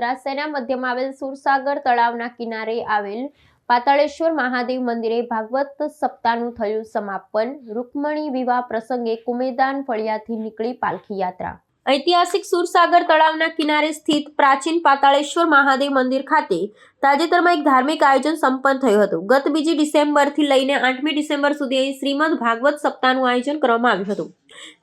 વડોદરા શહેરના મધ્યમાં આવેલ સુરસાગર તળાવના કિનારે આવેલ પાતાળેશ્વર મહાદેવ મંદિરે ભાગવત સપ્તાહનું થયું સમાપન. રૂકમણી વિવાહ પ્રસંગે કુમેદાન ફળિયાથી નીકળી પાલખી યાત્રા. ઐતિહાસિક સુરસાગર તળાવના કિનારે સ્થિત પ્રાચીન પાતાળેશ્વર મહાદેવ મંદિર ખાતે તાજેતરમાં એક ધાર્મિક આયોજન સંપન્ન થયું હતું. ગત બીજી ડિસેમ્બરથી લઈને આઠમી ડિસેમ્બર સુધી અહીં શ્રીમદ ભાગવત સપ્તાહનું આયોજન કરવામાં આવ્યું હતું.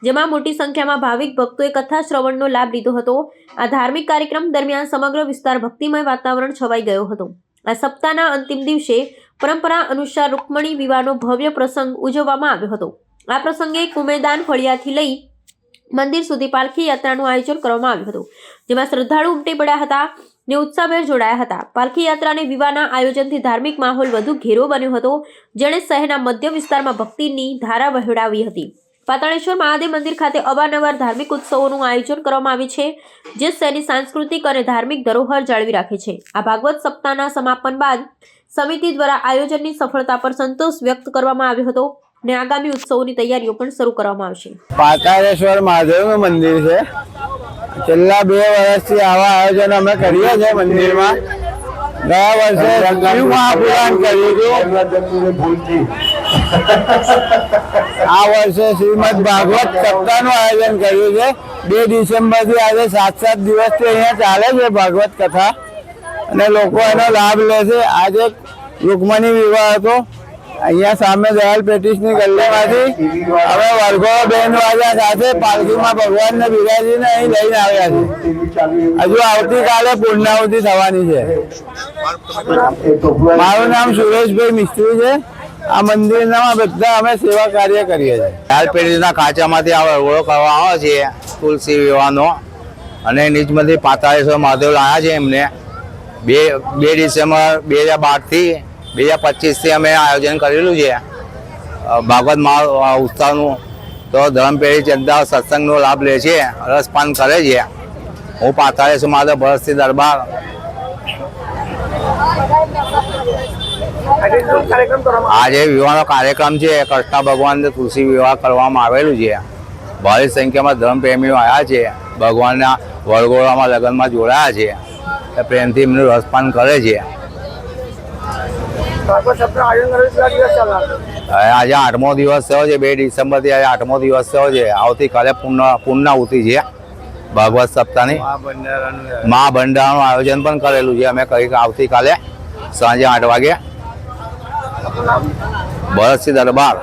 જેમાં મોટી સંખ્યામાં ભાવિક ભક્તોએ કથા શ્રવણનો લાભ લીધો હતો. આ ધાર્મિક કાર્યક્રમ દરમિયાન સમગ્ર વિસ્તાર ભક્તિમય વાતાવરણ છવાઈ ગયો હતો. આ સપ્તાહના અંતિમ દિવસે પરંપરા અનુસાર રૂકમણી વિવાહનો ભવ્ય પ્રસંગ ઉજવવામાં આવ્યો હતો. આ પ્રસંગે કુમેદાન ફળિયાથી લઈ મંદિર સુધી પાલખી યાત્રાનું આયોજન કરવામાં આવ્યું હતું, જેમાં શ્રદ્ધાળુ ઉમટી પડ્યા હતા ને ઉત્સાહભેર જોડાયા હતા. પાલખી યાત્રાને વિવાહના આયોજનથી ધાર્મિક માહોલ વધુ ઘેરો બન્યો હતો, જેણે શહેરના મધ્ય વિસ્તારમાં ભક્તિની ધારા વહેડાવી હતી. પાતાળેશ્વર મહાદેવ મંદિર ખાતે અવારનવાર ધાર્મિક ઉત્સવોનું આયોજન કરવામાં આવે છે, જે શહેરની સાંસ્કૃતિક અને ધાર્મિક ધરોહર જાળવી રાખે છે. આ ભાગવત સપ્તાહના સમાપન બાદ સમિતિ દ્વારા આયોજનની સફળતા પર સંતોષ વ્યક્ત કરવામાં આવ્યો હતો. ને આગામી ઉત્સવોની તૈયારીઓ પણ શરૂ કરવામાં આવશે. પાતાળેશ્વર મહાદેવનું મંદિર છે. છેલ્લા બે વર્ષથી આવા આયોજન અમે કરીએ છીએ મંદિરમાં. ગયા વર્ષે મહાપુરાણ કર્યું હતું. આ વર્ષે શ્રીમદ ભાગવત સપ્તાહનું આયોજન કર્યું છે. બે ડિસેમ્બરથી આજે સાત સાત દિવસથી અહીંયા ચાલે છે ભાગવત કથા. અને લોકો એનો લાભ લે છે. આજે રૂકમણી વિવાહ હતો. અહીંયા સામે દયાલ પેટીસની ગલ્લીમાંથી હવે વર્ગો બેન વાજા સાથે પાલખીમાં ભગવાનને બિરાજીને અહીં લઈને આવ્યા છે. હજુ આવતીકાલે પૂર્ણાહુતિ થવાની છે. મારું નામ સુરેશભાઈ મિસ્ત્રી છે. આ મંદિરના બધા અમે સેવા કાર્ય કરીએ છીએ. લાલ પેઢીના ખાંચામાંથી આ વરઘોડો કરવા આવે છે, તુલસી વિવાહનો. અને નીચમાંથી પાતાળેશ્વર મહાદેવ લાયા છે એમને. બે બે ડિસેમ્બર બે હજાર બારથી બે હજાર પચીસથી અમે આયોજન કરેલું છે. ભાગવત મહા ઉત્સવનું. તો ધર્મપેઢી જનતા સત્સંગનો લાભ લે છે રસપાન કરે છે. હું પાતાળેશ્વર મહાદેવ ભરતસિંહ દરબાર. આજે વિવાહનો કાર્યક્રમ છે, કૃષ્ણ ભગવાનને તુલસી વિવાહ કરવામાં આવેલું છે. ભારી સંખ્યામાં ધર્મપ્રેમીઓ આવ્યા છે, ભગવાનના વરઘોડામાં લગ્નમાં જોડાયા છે. પ્રેમથી એમનું રસપાન કરે છે. આજે આઠમો દિવસ થયો છે બે ડિસેમ્બરથી આજે આઠમો દિવસ થયો છે. આવતીકાલે પૂર્ણ પૂર્ણાહુતિ છે ભાગવત સપ્તાહની. મા ભંડારાનું આયોજન પણ કરેલું છે. અમે કહી આવતીકાલે સાંજે આઠ વાગે ભરતસિંહ દરબાર